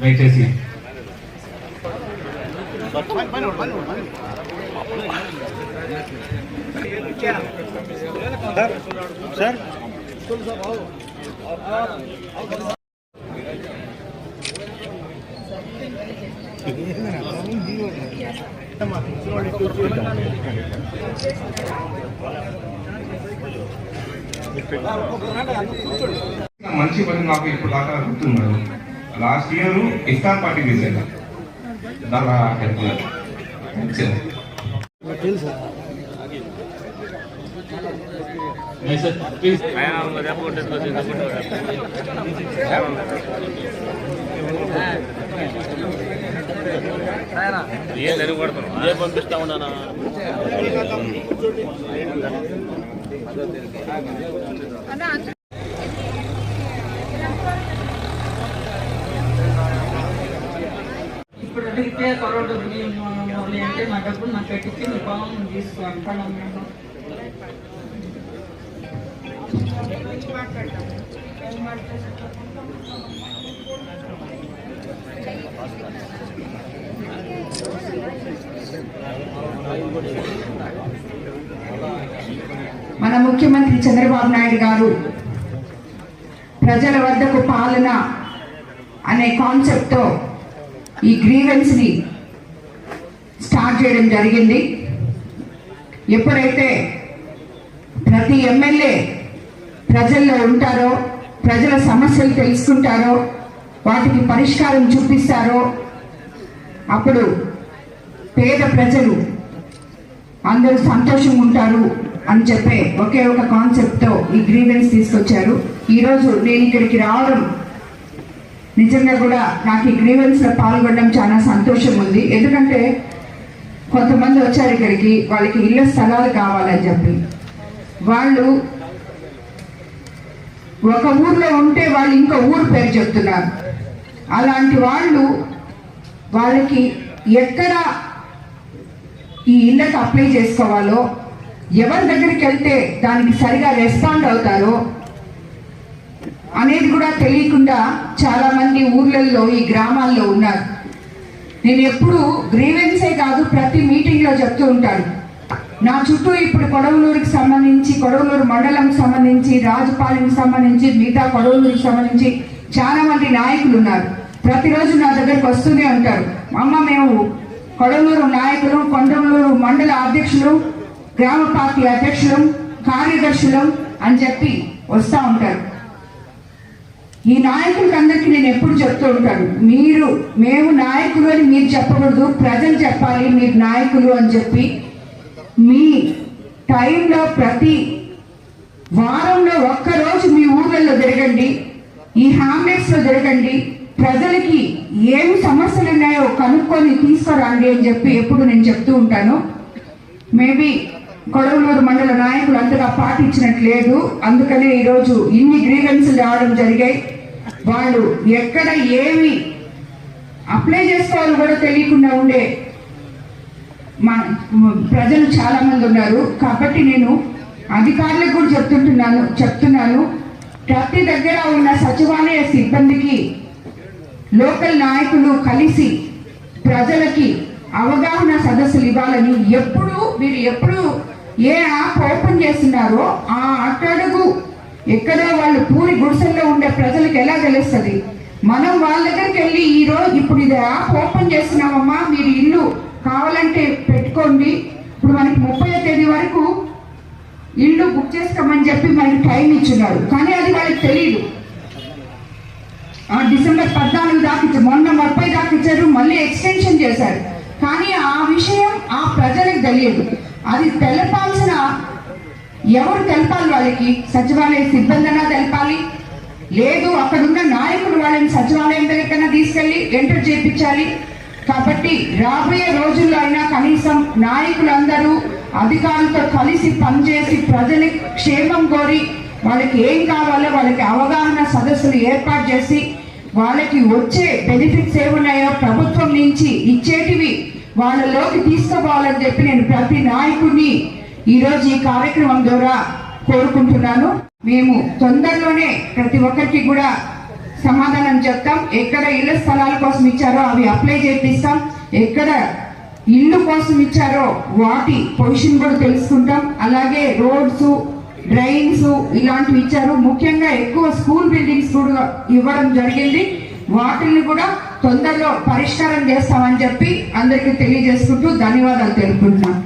దయచేసి. మంచి పని నాకు ఇప్పుడు దాకా గుర్తున్నాడు లాస్ట్ ఇయర్ ఇఫ్తార్ పార్టీ చేశాను దాని హెల్ప్ వచ్చింది ప్లీజ్ పంపిస్తా ఉన్నానా ఇప్పే కరోడ్ మొదలు అంటే నా డబ్బులు నాకు కట్టించి మీ పొలం తీసుకోవాలి. అంటాను నేను మన ముఖ్యమంత్రి చంద్రబాబు నాయుడు గారు ప్రజల వద్దకు పాలన అనే కాన్సెప్ట్తో ఈ గ్రీవెన్స్ని స్టార్ట్ చేయడం జరిగింది. ఎప్పుడైతే ప్రతి ఎమ్మెల్యే ప్రజల్లో ఉంటారో ప్రజల సమస్యలు తెలుసుకుంటారో వాటికి పరిష్కారం చూపిస్తారో అప్పుడు పేద ప్రజలు అందరూ సంతోషంగా ఉంటారు అని చెప్పే ఒకే ఒక కాన్సెప్ట్తో ఈ గ్రీవెన్స్ తీసుకొచ్చారు. ఈరోజు నేను ఇక్కడికి రావడం నిజంగా కూడా నాకు ఈ గ్రీవెన్స్లో పాల్గొనడం చాలా సంతోషం ఉంది ఎందుకంటే కొంతమంది వచ్చారు ఇక్కడికి వాళ్ళకి ఇళ్ళ స్థలాలు కావాలని చెప్పి. వాళ్ళు ఒక ఊర్లో ఉంటే వాళ్ళు ఇంకో ఊరు పేరు చెప్తున్నారు. అలాంటి వాళ్ళు వాళ్ళకి ఎక్కడ ఈ ఇళ్ళకి అప్లై చేసుకోవాలో ఎవరి దగ్గరికి వెళ్తే దానికి సరిగా రెస్పాండ్ అవుతారో అనేది కూడా తెలియకుండా చాలా మంది ఊర్లలో ఈ గ్రామాల్లో ఉన్నారు. నేను ఎప్పుడు గ్రీవెన్సే కాదు ప్రతి మీటింగ్లో చెప్తూ ఉంటాను. నా చుట్టూ ఇప్పుడు కొడవలూరుకి సంబంధించి కొడవలూరు మండలంకి సంబంధించి రాజుపాలెంకి సంబంధించి మిగతా కొడవలూరుకి సంబంధించి చాలా మంది నాయకులు ఉన్నారు. ప్రతిరోజు నా దగ్గరకు వస్తూనే ఉంటారు. అమ్మ మేము కొడవలూరు నాయకులు కొండవలూరు మండల అధ్యక్షులు గ్రామ పార్టీ అధ్యక్షులు కార్యదర్శులు అని చెప్పి వస్తూ ఉంటారు. ఈ నాయకులకి అందరికీ నేను ఎప్పుడు చెప్తూ ఉంటాను మీరు మేము నాయకులు అని మీరు చెప్పకూడదు ప్రజలు చెప్పాలి మీరు నాయకులు అని చెప్పి. మీ టైంలో ప్రతి వారంలో ఒక్కరోజు మీ ఊర్లలో తిరగండి ఈ హ్యామ్లెట్స్లో తిరగండి ప్రజలకి ఏమి సమస్యలు ఉన్నాయో కనుక్కొని తీసుకురండి అని చెప్పి ఎప్పుడు నేను చెప్తూ ఉంటాను. మేబీ కొడవలూరు మండల నాయకులు అంతగా పాటించినట్టు లేదు అందుకనే ఈరోజు ఇన్ని గ్రీవెన్స్లు రావడం జరిగాయి. వాళ్ళు ఎక్కడ ఏమి అప్లై చేసుకోవాలో కూడా తెలియకుండా ఉండే మా ప్రజలు చాలా మంది ఉన్నారు. కాబట్టి నేను అధికారులకు కూడా చెప్తుంటున్నాను చెప్తున్నాను. ప్రతి దగ్గర ఉన్న సచివాలయ సిబ్బందికి లోకల్ నాయకులు కలిసి ప్రజలకి అవగాహన సదస్సులు ఇవ్వాలని ఎప్పుడు మీరు ఎప్పుడు ఏ యాప్ ఓపెన్ చేస్తున్నారో ఆ అట్టడుగు ఎక్కడో వాళ్ళు పూరి గుడిసెల్లో ఉండే ప్రజలకు ఎలా తెలుస్తుంది? మనం వాళ్ళ దగ్గరికి వెళ్ళి ఈరోజు ఇప్పుడు ఇది యాప్ ఓపెన్ చేస్తున్నామమ్మా మీరు ఇల్లు కావాలంటే పెట్టుకోండి. ఇప్పుడు మనకి ముప్పై తేదీ వరకు ఇల్లు బుక్ చేసుకోమని చెప్పి మనకి టైం ఇచ్చున్నారు. కానీ అది వాళ్ళకి తెలియదు ఆ డిసెంబర్ పద్నాలుగు దాకా మొన్న ముప్పై దాకా ఇచ్చారు మళ్ళీ ఎక్స్టెన్షన్ చేశారు. కానీ ఆ విషయం ఆ ప్రజలకు తెలియదు. అది తెలపాల్సిన ఎవరు తెలపాలి వాళ్ళకి? సచివాలయ సిబ్బంది తెలపాలి. లేదు అక్కడున్న నాయకులు వాళ్ళని సచివాలయం దగ్గరకన్నా తీసుకెళ్ళి ఎంటర్ చేయించాలి. కాబట్టి రాబోయే రోజుల్లో అయినా కనీసం నాయకులందరూ అధికారులతో కలిసి పనిచేసి ప్రజల క్షేమం కోరి వాళ్ళకి ఏం కావాలో వాళ్ళకి అవగాహన సదస్సులు ఏర్పాటు చేసి వాళ్ళకి వచ్చే బెనిఫిట్స్ ఏమున్నాయో ప్రభుత్వం నుంచి ఇచ్చేటివి వాళ్ళలోకి తీసుకుపోవాలని చెప్పి నేను ప్రతి నాయకుడిని ఈరోజు ఈ కార్యక్రమం ద్వారా కోరుకుంటున్నాను. మేము తొందరలోనే ప్రతి ఒక్కరికి కూడా సమాధానం చెప్తాం. ఎక్కడ ఇళ్ళ స్థలాల కోసం ఇచ్చారో అవి అప్లై చేపిస్తాం. ఎక్కడ ఇల్లు కోసం ఇచ్చారో వాటి పొజిషన్ కూడా తెలుసుకుంటాం. అలాగే రోడ్స్ డ్రైన్స్ ఇలాంటివి ఇచ్చారు. ముఖ్యంగా ఎక్కువ స్కూల్ బిల్డింగ్స్ కూడా ఇవ్వడం జరిగింది. వాటిని కూడా తొందరలో పరిష్కారం చేస్తామని చెప్పి అందరికీ తెలియజేసుకుంటూ ధన్యవాదాలు తెలుపుకుంటున్నాం.